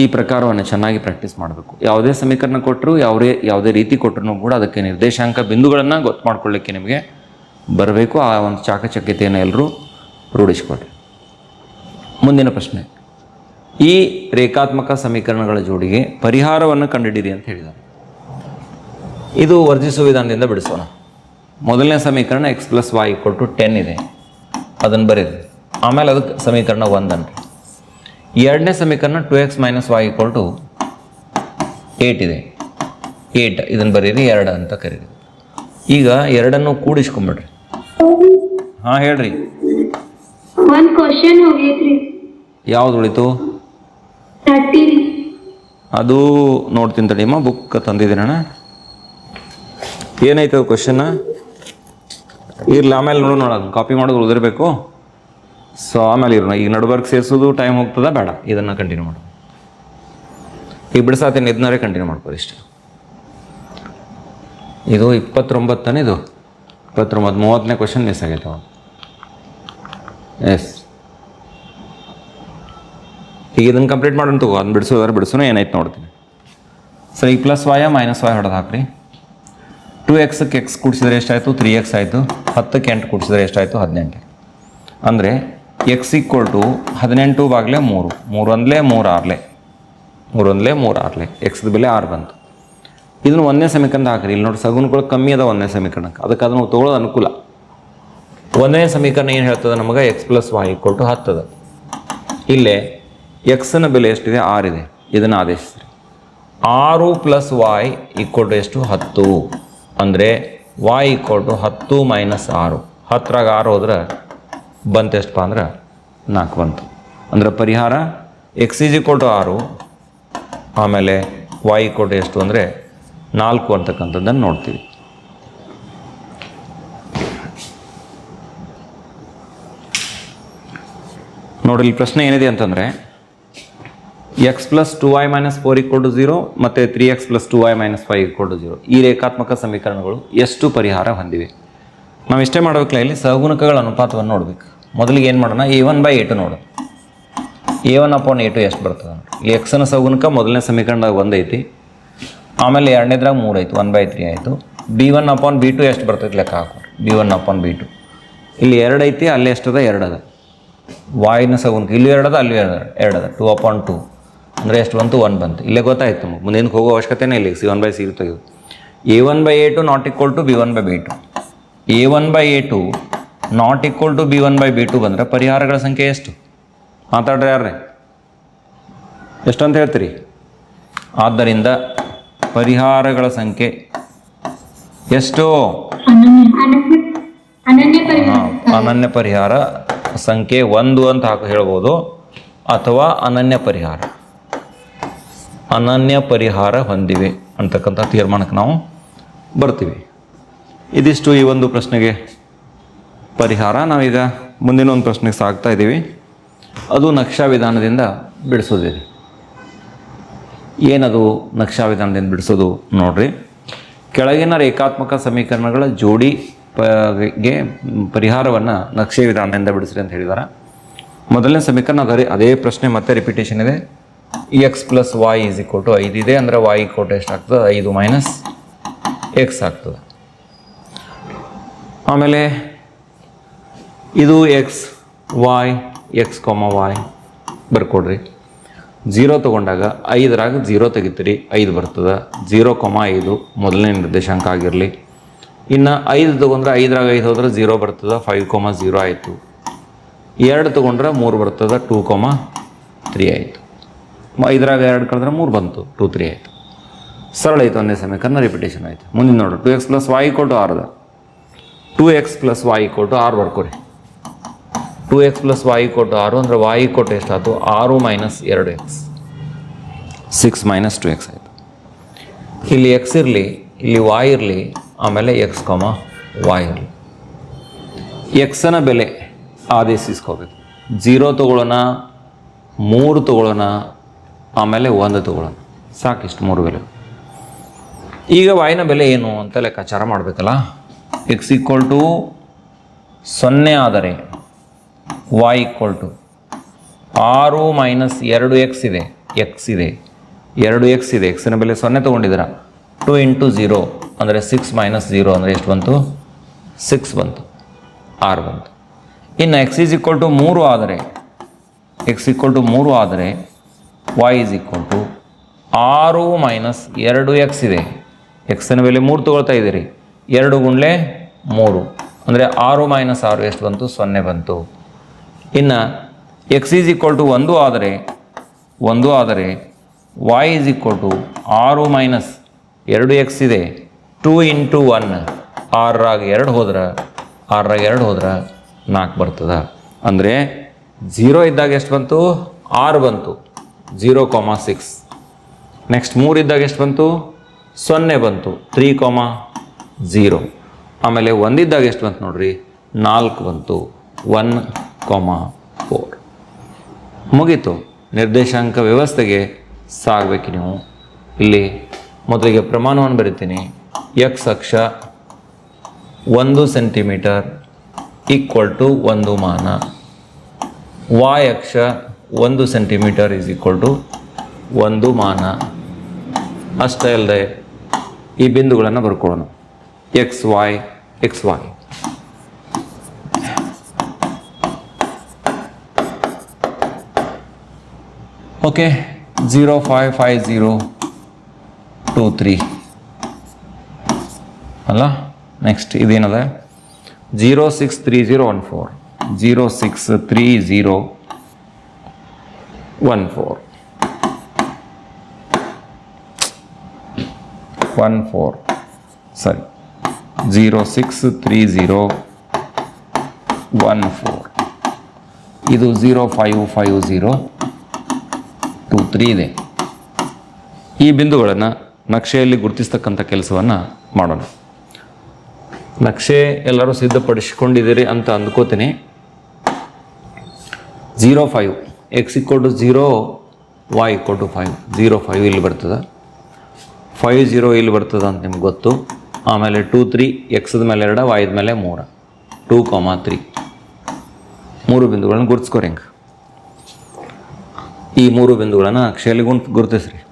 ಈ ಪ್ರಕಾರವನ್ನು ಚೆನ್ನಾಗಿ ಪ್ರಾಕ್ಟೀಸ್ ಮಾಡಬೇಕು. ಯಾವುದೇ ಸಮೀಕರಣ ಕೊಟ್ಟರು ಯಾವುದೇ ಯಾವುದೇ ರೀತಿ ಕೊಟ್ಟರು ಕೂಡ ಅದಕ್ಕೆ ನಿರ್ದೇಶಾಂಕ ಬಿಂದುಗಳನ್ನು ಗೊತ್ತು ಮಾಡ್ಕೊಳ್ಳಿಕ್ಕೆ ನಿಮಗೆ ಬರಬೇಕು. ಆ ಒಂದು ಚಾಕಚಕ್ಯತೆಯನ್ನು ಎಲ್ಲರೂ ರೂಢಿಸಿಕೊಡ್ರಿ ಮುಂದಿನ ಪ್ರಶ್ನೆ. ಈ ರೇಖಾತ್ಮಕ ಸಮೀಕರಣಗಳ ಜೋಡಿಗೆ ಪರಿಹಾರವನ್ನು ಕಂಡುಹಿಡಿಯಿರಿ ಅಂತ ಹೇಳಿದ್ದಾರೆ. ಇದು ವರ್ಜಿಸುವ ವಿಧಾನದಿಂದ ಬಿಡಿಸೋಣ. ಮೊದಲನೇ ಸಮೀಕರಣ x plus y equal to ten ಇದೆ. ಅದನ್ನು ಬರೀರಿ ಆಮೇಲೆ ಅದಕ್ಕೆ ಸಮೀಕರಣ ಒಂದನ್ರಿ. ಎರಡನೇ ಸಮೀಕರಣ two x minus y equal to eight ಇದೆ. ಏಟ್ ಇದನ್ನು ಬರೀರಿ ಎರಡು ಅಂತ ಕರೀರಿ. ಈಗ ಎರಡನ್ನು ಕೂಡಿಸ್ಕೊಂಬಿಡ್ರಿ. ಹಾಂ ಹೇಳ್ರಿ. ಯಾವ್ದು ಉಳಿತು? ಅದು ನೋಡ್ತೀನಿ ತಡಿಯಮ್ಮ ಬುಕ್ ತಂದಿದ್ದೀನಣ್ಣ. ಏನಾಯ್ತು ಅದು ಕ್ವಶನ್ ಇರ್ಲಿ, ಆಮೇಲೆ ನೋಡು ನೋಡೋದು ಕಾಪಿ ಮಾಡೋದು ಉದಿರಬೇಕು. ಸೊ ಆಮೇಲೆ ಇರೋಣ ಈಗ ನಡುಬರ್ಕ್ ಸೇರಿಸೋದು ಟೈಮ್ ಹೋಗ್ತದ? ಬೇಡ, ಇದನ್ನು ಕಂಟಿನ್ಯೂ ಮಾಡು. ಈಗ ಬಿಡಿಸಾತೀನಿ ಇದನ್ನಾರೇ ಕಂಟಿನ್ಯೂ ಮಾಡ್ಬೋದು ಇಷ್ಟು. ಇದು ಇಪ್ಪತ್ತೊಂಬತ್ತನೇ ಇದು. ಇಪ್ಪತ್ತೊಂಬತ್ತು, ಮೂವತ್ತನೇ ಕ್ವಶನ್ ಮಿಸ್ ಆಗೈತೆ ಎಸ್ ಈಗ ಇದನ್ನು ಕಂಪ್ಲೀಟ್ ಮಾಡೋಣ ತಗೋ ಅದನ್ನ ಬಿಡಿಸೋದಾದ್ರೆ ಬಿಡಿಸೋಣ ಏನಾಯ್ತು ನೋಡ್ತೀನಿ. ಸರಿ ಪ್ಲಸ್ ವಾಯ ಮೈನಸ್ ವಾಯ್ ಹೊಡೆದು ಹಾಕ್ರಿ. ಟು ಎಕ್ಸಕ್ಕೆ ಎಕ್ಸ್ ಕೂಡಿಸಿದ್ರೆ ಎಷ್ಟಾಯಿತು? ತ್ರೀ ಎಕ್ಸ್ ಆಯಿತು. ಹತ್ತಕ್ಕೆ ಎಂಟು ಕೂಡಿಸಿದ್ರೆ ಎಷ್ಟಾಯಿತು? ಹದಿನೆಂಟು. ಅಂದರೆ ಎಕ್ಸ್ ಈಕ್ವಲ್ ಟು ಹದಿನೆಂಟು ಬಾಗ್ಲೆ ಮೂರು. ಮೂರು ಒಂದಲೇ ಮೂರು ಆರ್ಲೆ. ಮೂರು ಒಂದಲೇ ಮೂರು ಆರ್ಲೆ. ಎಕ್ಸ್ದ ಬೆಲೆ ಆರು ಬಂತು. ಇದನ್ನು ಒಂದನೇ ಸಮೀಕರಣ ಹಾಕ್ರಿ. ಇಲ್ಲಿ ನೋಡಿ ಸಗುನ್ಗಳು ಕಮ್ಮಿ ಅದ ಒಂದನೇ ಸಮೀಕರಣಕ್ಕೆ. ಅದಕ್ಕೆ ಅದನ್ನು ತೊಗೊಳ್ಳೋದು ಅನುಕೂಲ. ಒಂದನೇ ಸಮೀಕರಣ ಏನು ಹೇಳ್ತದೆ ನಮಗೆ? X plus y equal to ಹತ್ತದ ಇಲ್ಲೇ ಎಕ್ಸ್ನ ಬೆಲೆ ಎಷ್ಟಿದೆ? ಆರಿದೆ ಇದನ್ನು ಆದೇಶಿಸ್ರಿ. ಆರು ಪ್ಲಸ್ ವಾಯ್ ಈಕ್ವಲ್ ಟು ಎಷ್ಟು? ಹತ್ತು. ಅಂದರೆ ವಾಯ್ ಈಕ್ವಲ್ ಟು ಹತ್ತು ಮೈನಸ್ ಆರು. ಹತ್ತರಾಗ ಆರು ಹೋದ್ರೆ ಬಂತು ಎಷ್ಟಪ್ಪ ಅಂದ್ರೆ ನಾಲ್ಕು ಬಂತು. ಅಂದ್ರೆ ಪರಿಹಾರ ಎಕ್ಸ್ ಈಸ್ ಈಕ್ವಲ್ ಟು ಆರು, ಆಮೇಲೆ ವಾಯ್ ಈಕ್ವಲ್ ಟು ಎಷ್ಟು ಅಂದರೆ ನಾಲ್ಕು ಅಂತಕ್ಕಂಥದ್ದನ್ನು ನೋಡ್ತೀವಿ. ನೋಡಿ, ಇಲ್ಲಿ ಪ್ರಶ್ನೆ ಏನಿದೆ ಅಂತಂದರೆ x plus two y minus four equal to zero ಮತ್ತು three x plus two y minus five equal to zero ಈ ರೇಖಾತ್ಮಕ ಸಮೀಕರಣಗಳು ಎಷ್ಟು ಪರಿಹಾರ ಹೊಂದಿವೆ? ನಾವು ಇಷ್ಟೇ ಮಾಡಬೇಕಲ್ಲ ಇಲ್ಲಿ ಸಹಗುಣಕಗಳ ಅನುಪಾತವನ್ನು ನೋಡಬೇಕು. ಮೊದಲಿಗೆ ಏನು ಮಾಡೋಣ? A one by a two ನೋಡು. A one upon a two ಎಷ್ಟು ಬರ್ತದೆ? ಇಲ್ಲಿ ಎಕ್ಸನ ಸಹಗುಣಕ ಮೊದಲನೇ ಸಮೀಕರಣದಾಗ ಒಂದೈತಿ ಆಮೇಲೆ ಎರಡನೇದ್ರಾಗ ಮೂರು ಐತು ಒನ್ ಬೈ ತ್ರೀ ಆಯಿತು. B one upon b two ಎಷ್ಟು ಬರ್ತೈತೆ ಲೆಕ್ಕ ಹಾಕೋರು b one upon b two ಇಲ್ಲಿ ಎರಡು ಐತಿ, ಅಲ್ಲಿ ಎಷ್ಟದ? ಎರಡು ಅದ ವಾಯಿನ ಸಗುಣಕ ಇಲ್ಲಿ ಎರಡದ, ಅಲ್ಲಿ ಎರಡು ಎರಡದ. ಟು ಅಪಾನ್ ಟು ಅಂದರೆ ಎಷ್ಟು ಬಂತು? ಒನ್ ಬಂತು. ಇಲ್ಲೇ ಗೊತ್ತಾಯಿತು ನಮಗೆ. ಮುಂದೇನಕ್ಕೆ ಹೋಗೋ ಅವಶ್ಯಕತೆನೇ ಇಲ್ಲ. ಸಿ ಒನ್ ಬೈ ಸಿ ತೆಗೆದು. A one by a two not equal to b one by b two a one by a two not equal to b one by b two ಬಂದರೆ ಪರಿಹಾರಗಳ ಸಂಖ್ಯೆ ಎಷ್ಟು? ಮಾತಾಡ್ರಿ ಯಾರ್ರಿ? ಎಷ್ಟು ಅಂತ ಹೇಳ್ತೀರಿ? ಆದ್ದರಿಂದ ಪರಿಹಾರಗಳ ಸಂಖ್ಯೆ ಎಷ್ಟು? ಅನನ್ಯ ಪರಿಹಾರ ಸಂಖ್ಯೆ ಒಂದು ಅಂತ ಹಾಕಿ ಹೇಳ್ಬೋದು. ಅಥವಾ ಅನನ್ಯ ಪರಿಹಾರ. ಅನನ್ಯ ಪರಿಹಾರ ಹೊಂದಿವೆ ಅಂತಕ್ಕಂಥ ತೀರ್ಮಾನಕ್ಕೆ ನಾವು ಬರ್ತೀವಿ. ಇದಿಷ್ಟು ಈ ಒಂದು ಪ್ರಶ್ನೆಗೆ ಪರಿಹಾರ. ನಾವೀಗ ಮುಂದಿನ ಒಂದು ಪ್ರಶ್ನೆಗೆ ಸಾಗ್ತಾ ಇದ್ದೀವಿ. ಅದು ನಕ್ಷಾ ವಿಧಾನದಿಂದ ಬಿಡಿಸೋದಿದೆ ಏನದು ನಕ್ಷಾ ವಿಧಾನದಿಂದ ಬಿಡಿಸೋದು ನೋಡ್ರಿ. ಕೆಳಗಿನ ರೇಖಾತ್ಮಕ ಸಮೀಕರಣಗಳ ಜೋಡಿ ಗೆ ಪರಿಹಾರವನ್ನು ನಕ್ಷೆ ವಿಧಾನದಿಂದ ಬಿಡಿಸ್ರಿ ಅಂತ ಹೇಳಿದಾರೆ. ಮೊದಲನೇ ಸಮೀಕರಣ ಅದೇ ಅದೇ ಪ್ರಶ್ನೆ ಮತ್ತೆ ರಿಪಿಟೇಷನ್ ಇದೆ. X plus y is equal to ಐದು ಇದೆ ಅಂದರೆ ವಾಯ್ ಎಷ್ಟು ಆಗ್ತದೆ? ಐದು ಮೈನಸ್ ಎಕ್ಸ್ ಆಗ್ತದೆ. ಆಮೇಲೆ ಇದು x y x comma y ಬರ್ಕೊಡ್ರಿ. Zero ತೊಗೊಂಡಾಗ ಐದರಾಗ ಜೀರೋ ತೆಗಿತೀರಿ, ಐದು ಬರ್ತದೆ. ಜೀರೋ ಕೊಮ ಐದು ಮೊದಲನೇ ನಿರ್ದೇಶಾಂಕ ಆಗಿರಲಿ. ಇನ್ನು ಐದು ತೊಗೊಂಡ್ರೆ ಐದರಾಗ ಐದು ಹೋದ್ರೆ ಜೀರೋ ಬರ್ತದೆ ಫೈವ್ ಕೊಮ ಜೀರೋ ಆಯಿತು. ಎರಡು ತೊಗೊಂಡ್ರೆ ಮೂರು ಬರ್ತದೆ ಟೂ ಕೊಮ ತ್ರೀ ಆಯಿತು. ಐದರಾಗ ಎರಡು ಕಳೆದ್ರೆ ಮೂರು ಬಂತು. ಟೂ, ತ್ರೀ ಆಯಿತು. ಸರಳ ಆಯಿತು, ಒಂದೇ ಸಮೀಕರಣ ರಿಪಿಟೇಷನ್ ಆಯಿತು. ಮುಂದಿನ ನೋಡು. ಟು ಎಕ್ಸ್ ಪ್ಲಸ್ ವಾಯ್ ಕೊಟ್ಟು ಆರ್ದ ಟು ಎಕ್ಸ್ ಪ್ಲಸ್ ವಾಯ್ ಕೊಟ್ಟು ಆರು ಬರ್ಕೊರಿ ಟು ಎಕ್ಸ್ ಪ್ಲಸ್ ವಾಯ್ ಕೊಟ್ಟು ಆರು ಅಂದರೆ ವಾಯ್ ಕೊಟ್ಟು ಎಷ್ಟಾಯ್ತು? ಆರು ಮೈನಸ್ ಎರಡು x. Six minus two x ಆಯಿತು. ಇಲ್ಲಿ ಎಕ್ಸ್ ಇರಲಿ, ಇಲ್ಲಿ ವಾಯ್ ಇರಲಿ, ಆಮೇಲೆ ಎಕ್ಸ್ ಕಾಮ ವಾಯ್ ಇರಲಿ. ಎಕ್ಸನ ಬೆಲೆ ಆದೇಶಿಸ್ಕೋಬೇಕು. ಜೀರೋ ತೊಗೊಳ್ಳೋಣ ಮೂರು ತೊಗೊಳ್ಳೋಣ ಆಮೇಲೆ ಒಂದು ತಗೊಳ್ಳೋಣ. ಸಾಕಿಷ್ಟು, ಮೂರು ಬೆಲೆ. ಈಗ ವಾಯಿನ ಬೆಲೆ ಏನು ಅಂತ ಲೆಕ್ಕಾಚಾರ ಮಾಡಬೇಕಲ್ಲ? ಎಕ್ಸ್ ಈಕ್ವಲ್ ಟು ಸೊನ್ನೆ ಆದರೆ ವಾಯ್ ಈಕ್ವಲ್ ಟು ಆರು ಮೈನಸ್ ಎರಡು ಎಕ್ಸ್ ಇದೆ. ಎಕ್ಸ್ ಇದೆ. ಎರಡು ಎಕ್ಸ್ ಇದೆ. ಎಕ್ಸಿನ ಬೆಲೆ ಸೊನ್ನೆ ತೊಗೊಂಡಿದ್ದೀರ? ಟು ಇಂಟು ಝೀರೋ ಅಂದರೆ ಸಿಕ್ಸ್ ಮೈನಸ್ ಝೀರೋ ಅಂದರೆ ಎಷ್ಟು ಬಂತು? ಸಿಕ್ಸ್ ಬಂತು. ಆರು ಬಂತು. ಇನ್ನು ಎಕ್ಸ್ ಈಸ್ ಈಕ್ವಲ್ ಟು ಮೂರು ಆದರೆ ಎಕ್ಸ್ ಈಕ್ವಲ್ ಟು ಮೂರು ಆದರೆ ವಾಯ್ ಈಸ್ ಈಕ್ವಲ್ ಟು ಆರು ಮೈನಸ್ ಎರಡು ಎಕ್ಸ್ ಇದೆ. ಎಕ್ಸಿನ ಬೆಲೆ ಮೂರು ತೊಗೊಳ್ತಾ ಇದ್ದೀರಿ. ಎರಡು ಗುಂಡ್ಲೆ ಮೂರು. ಅಂದರೆ ಆರು ಮೈನಸ್ ಆರು ಎಷ್ಟು ಬಂತು? ಸೊನ್ನೆ ಬಂತು. ಇನ್ನು ಎಕ್ಸ್ ಈಸ್ ಈಕ್ವಲ್ ಟು ಒಂದು ಆದರೆ ಒಂದು ಆದರೆ ವಾಯ್ ಈಸ್ ಈಕ್ವಲ್ ಟು ಆರು ಮೈನಸ್ ಎರಡು ಎಕ್ಸ್ ಇದೆ. ಟೂ ಇಂಟು ಒನ್ ಆರಾಗ ಎರಡು ಹೋದ್ರೆ ಆರಾಗ ಎರಡು ಹೋದ್ರೆ ನಾಲ್ಕು ಬರ್ತದೆ. ಅಂದರೆ ಝೀರೋ ಇದ್ದಾಗ ಎಷ್ಟು ಬಂತು? ಆರು ಬಂತು. ಝೀರೋ ಕಾಮ ಸಿಕ್ಸ್. ನೆಕ್ಸ್ಟ್ ಮೂರು ಇದ್ದಾಗ ಎಷ್ಟು ಬಂತು? ಸೊನ್ನೆ ಬಂತು. ತ್ರೀ ಕಾಮ ಝೀರೋ ಆಮೇಲೆ ಒಂದಿದ್ದಾಗ ಎಷ್ಟು ಬಂತು ನೋಡ್ರಿ? ನಾಲ್ಕು ಬಂತು. One comma four. ಮುಗೀತು. ನಿರ್ದೇಶಾಂಕ ವ್ಯವಸ್ಥೆಗೆ ಸಾಗಬೇಕು ನೀವು. ಇಲ್ಲಿ ಮೊದಲಿಗೆ ಪ್ರಮಾಣವನ್ನು ಬರಿತೀನಿ. ಎಕ್ಸ್ ಅಕ್ಷ ಒಂದು ಸೆಂಟಿಮೀಟರ್ ಈಕ್ವಲ್ ಟು ಒಂದು ಮಾನ. ವಾಯ್ ಅಕ್ಷ ಒಂದು ಸೆಂಟಿಮೀಟರ್ ಈಸ್ ಈಕ್ವಲ್ ಟು ಒಂದು ಮಾನ. ಅಷ್ಟೇ ಅಲ್ಲದೆ ಈ ಬಿಂದುಗಳನ್ನು ಬರ್ಕೊಳ್ಳೋಣ. X y x y okay zero five five zero two three ಅಲ್ಲ next ಇದೇನದ? Zero six three zero one four zero six three zero one four one four ಸರಿ zero six three zero one four ಇದು zero five five zero two three ಇದೆ. ಈ ಬಿಂದುಗಳನ್ನು ನಕ್ಷೆಯಲ್ಲಿ ಗುರುತಿಸ್ತಕ್ಕಂಥ ಕೆಲಸವನ್ನು ಮಾಡೋಣ. ನಕ್ಷೆ ಎಲ್ಲರೂ ಸಿದ್ಧಪಡಿಸಿಕೊಂಡಿದ್ದೀರಿ ಅಂತ ಅಂದ್ಕೋತೀನಿ. Zero five x equal to zero y equal to five zero five ಇಲ್ಲಿ ಬರ್ತದೆ. ಫೈವ್ ಜೀರೋ ಇಲ್ಲಿ ಬರ್ತದೆ ಅಂತ ನಿಮ್ಗೆ ಗೊತ್ತು. ಆಮೇಲೆ ಟೂ ತ್ರೀ ಎಕ್ಸದ ಮೇಲೆ ಎರಡು ವೈದ ಮೇಲೆ ಮೂರು. ಟೂ ಕಾಮ ತ್ರೀ ಮೂರು ಬಿಂದುಗಳನ್ನು ಗುರುತಿಸ್ಕೊರಿ ಹಿಂಗೆ ಈ ಮೂರು ಬಿಂದುಗಳನ್ನು ಗುಂಟ್ ಗುರುತಿಸ್ರಿ.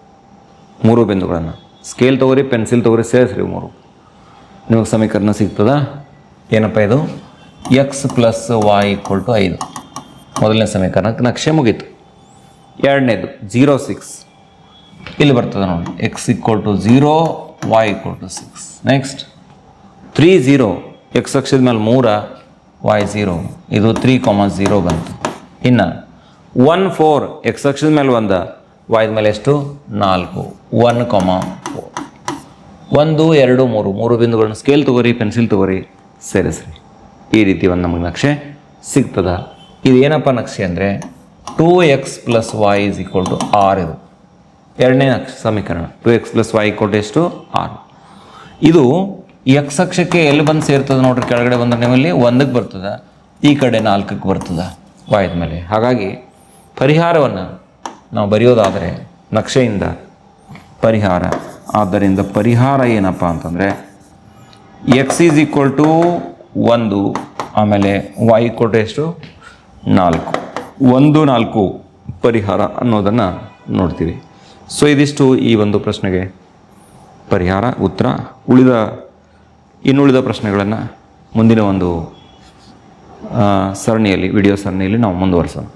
ಮೂರು ಬಿಂದುಗಳನ್ನು. ಸ್ಕೇಲ್ ತೊಗೊರಿ ಪೆನ್ಸಿಲ್ ತೊಗೊರಿ, ಸೇರಿಸ್ರಿ ಮೂರು. ನಿಮಗೆ ಸಮೀಕರಣ ಸಿಗ್ತದ. ಏನಪ್ಪ ಇದು? X plus y equal to ಐದು. ಮೊದಲನೇ ಸಮೀಕರಣಕ್ಕೆ ನಕ್ಷೆ ಮುಗೀತು. ಎರಡನೇದು ಜೀರೋ ಸಿಕ್ಸ್ ಇಲ್ಲಿ ಬರ್ತದೆ ನೋಡಿ. X equal to zero y equal to six next three zero x ಅಕ್ಷದ ಮೇಲೆ ಮೂರ ವೈ ಝೀರೋ ಇದು ತ್ರೀ ಕಾಮ ಝೀರೋ ಬಂತು. ಇನ್ನು ಒನ್ ಫೋರ್ ಎಕ್ಸ್ ಅಕ್ಷದ ಮೇಲೆ ಒಂದ ವಾಯ್ದ ಮೇಲೆ ಎಷ್ಟು? ನಾಲ್ಕು. ಒನ್ ಕಾಮ ಫೋರ್ ಒಂದು, ಎರಡು, ಮೂರು. ಮೂರು ಬಿಂದುಗಳನ್ನ ಸ್ಕೇಲ್ ತಗೋರಿ ಪೆನ್ಸಿಲ್ ತೊಗೋರಿ. ಸೇರಿಸ್ರಿ ಈ ರೀತಿ ಒಂದು ನಮಗೆ ನಕ್ಷೆ ಸಿಗ್ತದ. ಇದು ಏನಪ್ಪ ನಕ್ಷೆ ಅಂದರೆ two x plus y is equal to R ಇದು. ಎರಡನೇ ನಕ್ಷ ಸಮೀಕರಣ. Two x plus y equal to ಎಷ್ಟು? ಆರ್ ಇದು ಎಕ್ಸ್ ಅಕ್ಷಕ್ಕೆ ಎಲ್ಲಿ ಬಂದು ಸೇರ್ತದೆ ನೋಡ್ರಿ, ಕೆಳಗಡೆ ಬಂದ್ರೆ ನಿಮ್ಮಲ್ಲಿ ಒಂದಕ್ಕೆ ಬರ್ತದೆ, ಈ ಕಡೆ ನಾಲ್ಕಕ್ಕೆ ಬರ್ತದೆ ವಾಯ್ದ ಮೇಲೆ. ಹಾಗಾಗಿ ಪರಿಹಾರವನ್ನು ನಾವು ಬರೆಯೋದಾದರೆ ನಕ್ಷೆಯಿಂದ ಪರಿಹಾರ. ಆದ್ದರಿಂದ ಪರಿಹಾರ ಏನಪ್ಪ ಅಂತಂದರೆ ಎಕ್ಸ್ ಈಸ್ ಈಕ್ವಲ್ ಟು ಒಂದು, ಆಮೇಲೆ ವೈ ಕೊಟ್ಟು ಎಷ್ಟು? ನಾಲ್ಕು. ಒಂದು ನಾಲ್ಕು ಪರಿಹಾರ ಅನ್ನೋದನ್ನು ನೋಡ್ತೀವಿ. ಸೊ ಇದಿಷ್ಟು ಈ ಒಂದು ಪ್ರಶ್ನೆಗೆ ಪರಿಹಾರ, ಉತ್ತರ. ಉಳಿದ, ಇನ್ನುಳಿದ ಪ್ರಶ್ನೆಗಳನ್ನು ಮುಂದಿನ ಒಂದು ಸರಣಿಯಲ್ಲಿ, ವಿಡಿಯೋ ಸರಣಿಯಲ್ಲಿ ನಾವು ಮುಂದುವರಿಸೋಣ.